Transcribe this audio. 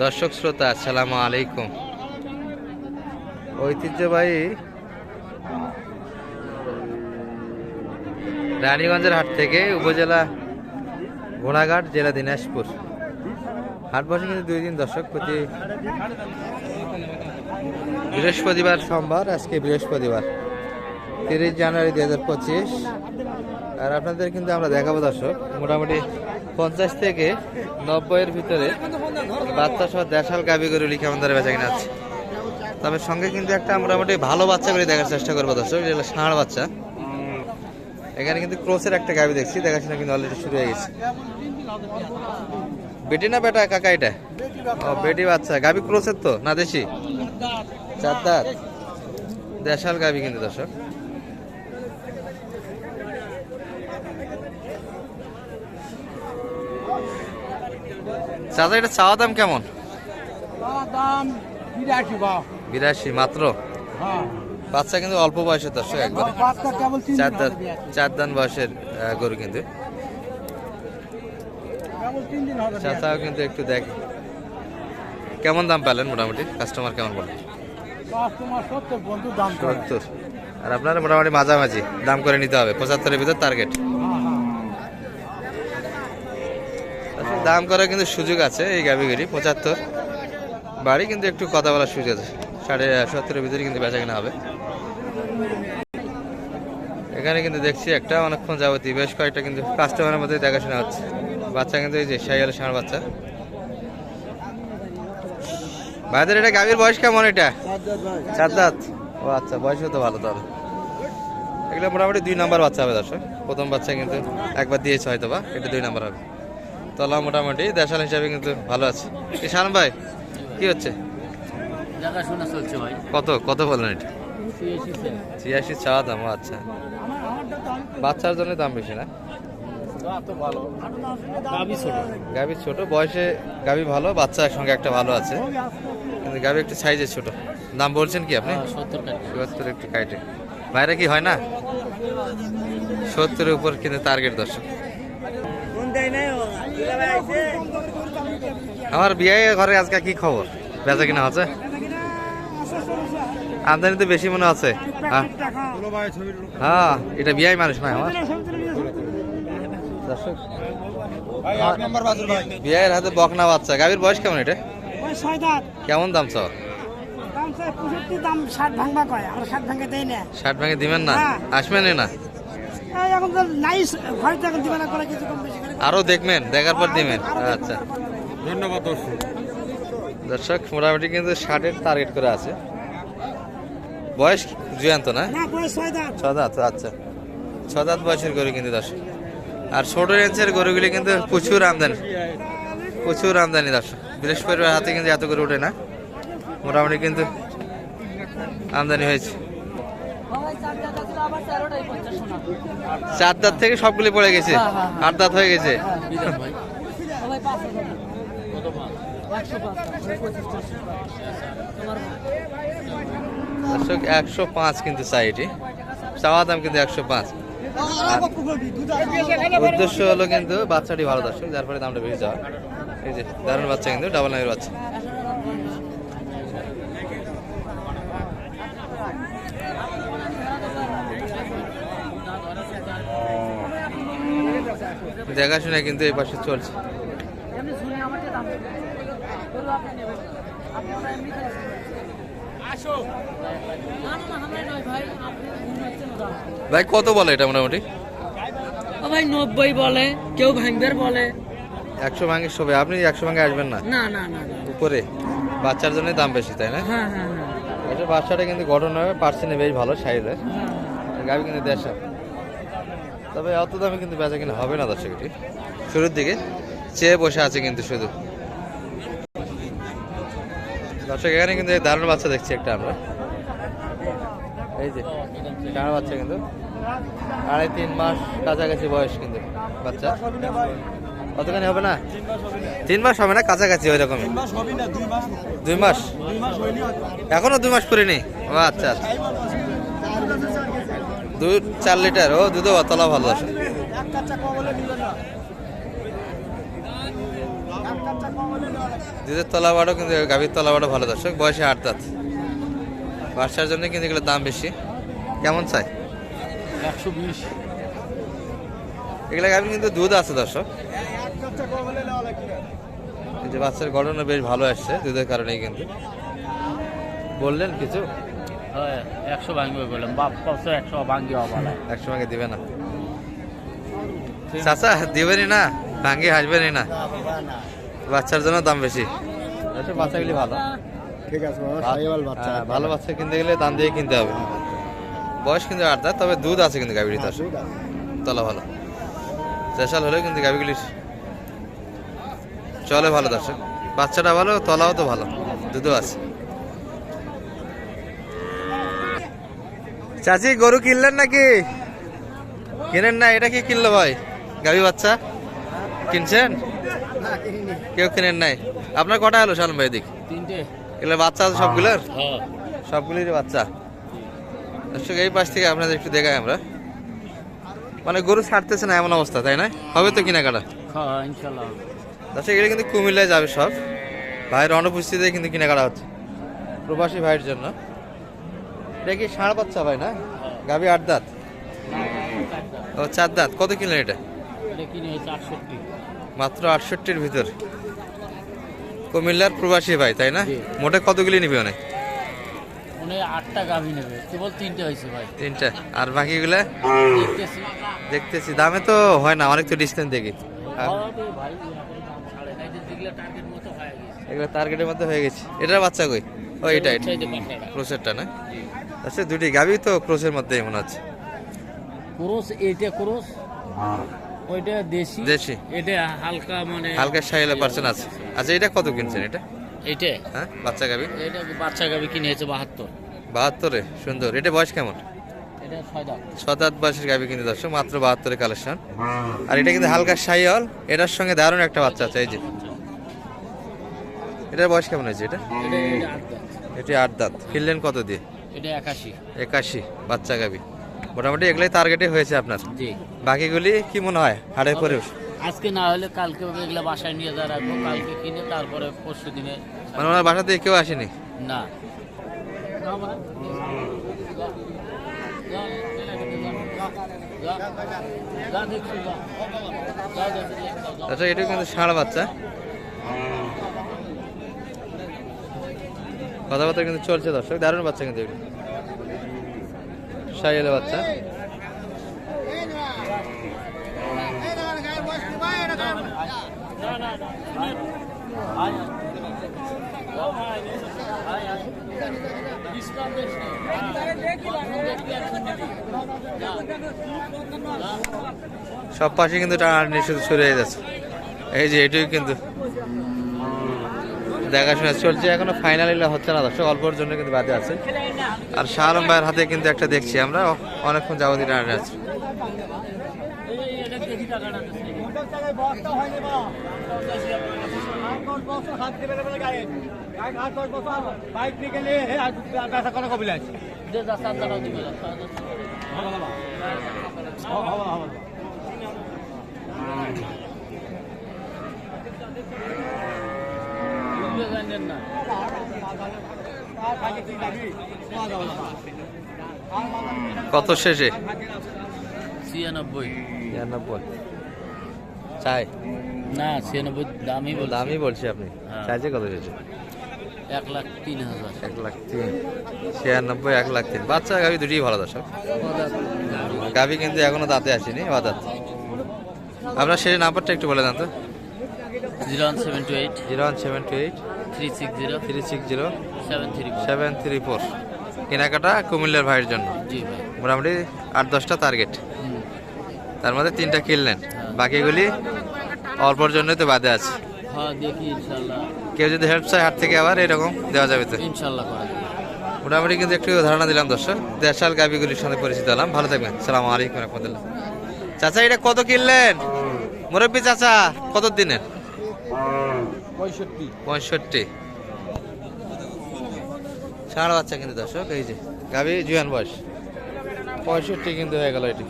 দর্শক শ্রোতা, আসসালামু আলাইকুম। ঐতিহ্যবাহী রানীগঞ্জের হাট থেকে উপজেলা ঘোড়াঘাট, জেলা দিনাজপুর। হাট বসে কিন্তু দুই দিন দর্শক, প্রতি বৃহস্পতিবার সোমবার, আজকে বৃহস্পতিবার, তিরিশ জানুয়ারি দুই হাজার পঁচিশ। আর আপনাদের কিন্তু আমরা দেখাবো দর্শক, মোটামুটি পঞ্চাশ থেকে নব্বইয়ের ভিতরে বাচ্চা সহ দেশাল গাবি গরু লিখে আমাদের বেচা কিনা আছে। তবে সঙ্গে কিন্তু একটা মোটামুটি ভালো বাচ্চা করে দেখার চেষ্টা করব দর্শক যেগুলো ষাঁড় বাচ্চা। এখানে কিন্তু ক্রোসের একটা গাবি দেখছি, দেখাশোনা কিন্তু অলরেডি শুরু হয়ে গেছে। বেটি না বেটা, কাকা এটা? ও, বেটি বাচ্চা। গাবি ক্রোসের তো, না দেশি? চার দেশাল গাবি কিন্তু দর্শক। চাচা এটা চাওয়া দাম কেমন? দাম বিরাশি মাত্র? হ্যাঁ। বাচ্চা কিন্তু অল্প বয়সের দর্শক একবার। চার দিন চার দান বয়সের গরু কিন্তু। চাচাও কিন্তু একটু দেখ কেমন দাম পেলেন মোটামুটি? কাস্টমার কেমন বলে? কাস্টমার সত্তর বন্ধু দাম করে। সত্তর। আর আপনারা মোটামুটি মাঝামাঝি দাম করে নিতে হবে। পঁচাত্তরের ভিতর টার্গেট দাম করার কিন্তু সুযোগ আছে এই গাবিগুড়ি পঁচাত্তর। বাড়ি কিন্তু একটু কথা বলার সুযোগ আছে। সাড়ে সত্তরের ভিতরে কিন্তু বেচা কেনা হবে। এখানে কিন্তু দেখছি একটা অনেকক্ষণ যাবতীয় বেশ কয়েকটা কিন্তু কাস্টমারের মধ্যে দেখাশোনা হচ্ছে। বাচ্চা কিন্তু এই যে সাইয়ালের ষাঁড় বাচ্চা। ভাইদের এটা গাভীর বয়স কেমন এটা? চার দাঁত ও আচ্ছা বয়স তো ভালো তাহলে। এগুলো মোটামুটি দুই নাম্বার বাচ্চা হবে দর্শক। প্রথম বাচ্চা কিন্তু একবার দিয়েছে হয়তো বা এটা দুই নাম্বার হবে। তলা মোটামুটি দেশাল হিসাবে কিন্তু ভালো আছে। শান ভাই কি হচ্ছে? দেখাশোনা চলছে ভাই। কত কত বললেন এটা? ছিয়াশি চাওয়া দাম আচ্ছা। বাচ্চার জন্য দাম বেশি না? গাভী ছোট। বয়সে গাভী ভালো বাচ্চা সঙ্গে একটা ভালো আছে। কিন্তু গাভী একটু সাইজে ছোট। দাম বলছেন কি আপনি? সত্তর কাটি চুয়াত্তর একটু কাইটে। বাইরে কি হয় না? সত্তরের উপর কিন্তু টার্গেট দর্শক। আমার বিয়ে ঘরে আজকে কি খবর? বেচা কিনা আছে আমদানি তো বেশি মনে আছে হ্যাঁ। হ্যাঁ এটা বিয়াই মানুষ নয় আমার। বিয়ের হাতে বকনা বাচ্চা। গাভীর বয়স কেমন এটা? কেমন দাম চাও? ষাট ভাঙে দিবেন না? হ্যাঁ। আসবেন না? এখন তো নাইস হয়তো এখন দিবে না করে কিছু কম বেশি করে আরও দেখবেন দেখার পর দিবেন। আচ্ছা। ধন্যবাদ দর্শক। দর্শক মোটামুটি কিন্তু ষাটের টার্গেট করে আছে। বয়স জুয়ান্ত না? ছয় দাঁত। আচ্ছা। ছ দাঁত বয়সের গরু কিন্তু দর্শক। আর ছোট রেঞ্জের গরুগুলি কিন্তু প্রচুর আমদানি। প্রচুর আমদানি দর্শক। বৃহস্পতিবার হাতে কিন্তু এত গরু ওঠে না। মোটামুটি কিন্তু আমদানি হয়েছে। চার দাঁত থেকে সবগুলি পড়ে গেছে? আট দাঁত হয়ে গেছে? একশো পাঁচ। কিন্তু চাই এটি চাওয়া দাম কিন্তু একশো পাঁচ। উদ্দেশ্য হলো কিন্তু বাচ্চাটি ভালো দর্শক যার ফলে দামটা বেশি যাওয়া। এই যে দারুণ বাচ্চা কিন্তু ডাবল নামের বাচ্চা। দেখাশোনা কিন্তু এই পাশে চলছে। ভাই কত বলে এটা মোটামুটি? ও ভাই নব্বই বলে কেউ ভাঙবের বলে। একশো ভাঙে শোবে আপনি একশো ভাঙে আসবেন না? না না। উপরে। বাচ্চার জন্য দাম বেশি তাই না? হ্যাঁ হ্যাঁ হ্যাঁ। এটা বাচ্চাটা কিন্তু গঠন হবে পার্সেন্টে বেশ ভালো সাইজের গাভি কিন্তু দেড়শো। তবে অত দামে কিন্তু বেচা কিনা হবে না দর্শক এটি। শুরুর দিকে চেয়ে বসে আছে কিন্তু শুধু। দর্শক এখানে কিন্তু দারুণ বাচ্চা দেখছি একটা আমরা। এই যে ডানা বাচ্চা কিন্তু। আড়াই তিন মাস কাছাকাছি বয়স কিন্তু বাচ্চা। কতখানি হবে না? তিন মাস হবে না কাছাকাছি ওই রকমই। দুই মাস। এখনও দুই মাস করিনি ও আচ্ছা আচ্ছা। দুধ চার লিটার ও দুধও তলা ভালো আছে দুধের তলাবারও কিন্তু গাভীর তলাবারও ভালো দর্শক বয়সে আট দাঁত। বাচ্চার জন্য কিন্তু এগুলোর দাম বেশি। কেমন চাই? একশো বিশ। এগুলো গাভীর কিন্তু দুধ আছে দর্শক। যে বাচ্চার গঠনও বেশ ভালো আসছে দুধের কারণেই কিন্তু। বললেন কিছু? একশো ভাঙবে বললাম। বাপ পাঁচশো একশো ভাঙ্গি হওয়া একসঙ্গে দিবে না। চাচা দিবেনই না ভাঙ্গি হাসবেনই না বাচ্চার জন্য দাম বেশি। আচ্ছা বাচ্চাগুলি ভালো। ঠিক আছে হ্যাঁ, ভালো বাচ্চা কিনতে গেলে দাম দিয়ে কিনতে হবে। বয়স কিন্তু আট তবে দুধ আছে কিন্তু গাভীর দশ তলা ভালো। চেশাল হলেও কিন্তু গাভীগুলি চলে ভালো দর্শক। বাচ্চাটা ভালো তলাও তো ভালো দুধও আছে। চাচি গরু কিনলেন নাকি? কিনেন না এটা কি কিনলো ভাই? গাভী বাচ্চা? কিনছেন? কেউ কিনেন নাই? আপনার কটা হলো শালম ভাই দিক এগুলো বাচ্চা আছে সবগুলোর? হ্যাঁ সবগুলির বাচ্চা। দর্শক এই পাশ থেকে আপনাদের একটু দেখাই আমরা। মানে গরু ছাড়তেছে না এমন অবস্থা তাই না? হবে তো কেনাকাটা? হ্যাঁ দর্শক এগুলো কিন্তু কুমিল্লায় যাবে সব। ভাইয়ের অনুপস্থিতিতে কিন্তু কেনাকাটা হচ্ছে। প্রবাসী ভাইয়ের জন্য। এটা কি ষাঁড় বাচ্চা ভাই না? গাভি আট দাঁত। ও চার দাঁত। কত কিনলেন এটা? মাত্র আটষট্টির ভিতর। কুমিল্লার প্রবাসী ভাই তাই না? মোটে কতগুলি নিবে অনেক? উনি আটটা গাভি নেবে। কেবল তিনটে হয়েছে ভাই। তিনটা। আর বাকিগুলা? দেখতেছি। দামে তো হয় না অনেক তো ডিস্টেন্স দেখি। এগুলো টার্গেটের মধ্যে হয়ে গেছে। এটার বাচ্চা কই? ও এটা এটা ক্রোসেরটা না? আচ্ছা দুটি গাবি তো ক্রোসের মধ্যে মনে হচ্ছে। ক্রোস এইটা ক্রোস ওইটা দেশি। দেশি। এটা হালকা মানে হালকা সাইলে পার্সেন্ট আছে আচ্ছা এটা কত কিনছেন এটা? এইটা? হ্যাঁ বাচ্চা গাবি? এটা বাচ্চা গাবি কিনে হয়েছে বাহাত্তর। বাহাত্তরে সুন্দর। এটা বয়স কেমন? এটা ছয় বয়সের গাবি কিন্তু দর্শক মাত্র বাহাত্তরের কালেকশন। আর এটা কিন্তু হালকা সাইল এটার সঙ্গে দারুণ একটা বাচ্চা আছে এই যে। এটার বয়স কেমন হয়েছে এটা? এটা আট দাঁত। কিনলেন কত দিয়ে? এটা একাশি। একাশি বাচ্চা গাবি। মোটামুটি এগুলাই টার্গেটে হয়েছে আপনার। জি। বাকিগুলি কি মনে হয়? হাড়ে পরে আজকে না হলে কালকে এগুলো বাসায় নিয়ে যা রাখব কালকে কিনে তারপরে পরশু দিনে মানে ওনার বাসা থেকে কেউ আসেনি? না। আচ্ছা এটা কিন্তু ষাঁড় বাচ্চা। কথাবার্তা কিন্তু চলছে, দর্শক। দারুণ বাচ্চা কিন্তু এগুলো। সাইয়েলে বাচ্চা। সব পাশে কিন্তু টানাটানি শুধু হয়ে যাচ্ছে। এই যে এটাই কিন্তু দেখাশোনা চলছে এখনও ফাইনাল হচ্ছে না দর্শক অল্পর জন্য কিন্তু বাদে আছে। আর শাহ আলম ভাইয়ের হাতে কিন্তু একটা দেখছি আমরা অনেকক্ষণ যাবতীয় টানাটানি আছে। কত শেষে? ছিয়ানব্বই। নিরানব্বই চাই? না ছিয়ানব্বই দামই দামই বলছি আপনি। হ্যাঁ। চাইছে কত শেষে? এক লাখ তিন হাজার। এক লাখ তিন। ছিয়ানব্বই এক লাখ তিন। বাচ্চা গাভি দুটি ভালো দর্শক। গাভি কিন্তু এখনও দাঁতে আসেনি আপনার সেই নাম্বারটা একটু বলে দেন তো। Zero one seven two eight. Zero one seven two eight. Three six zero. Three six zero. Seven three seven three four. কেনাকাটা কুমিল্লার ভাইয়ের জন্য। জি ভাই। মোটামুটি আট দশটা টার্গেট। তার মধ্যে তিনটা কিনলেন বাকিগুলি অল্পর জন্যই তো বাদে আছে। হ্যাঁ কেউ যদি হেল্প চায় হাট থেকে আবার এরকম দেওয়া যাবে তো। ইনশাল্লাহ মোটামুটি কিন্তু একটু ধারণা দিলাম দর্শক। দেশাল গাবিগুলির সাথে পরিচিত হলাম। ভালো থাকবেন। সালাম আলাইকুম রহমতুল্লাহ। চাচা এটা কত কিনলেন মুরব্বী চাচা কত দিনের? পঁয়ষট্টি। বাচ্চা কিন্তু দর্শক এই যে গাবি জুয়ান বয়স। পঁয়ষট্টি কিন্তু হয়ে গেল এটি।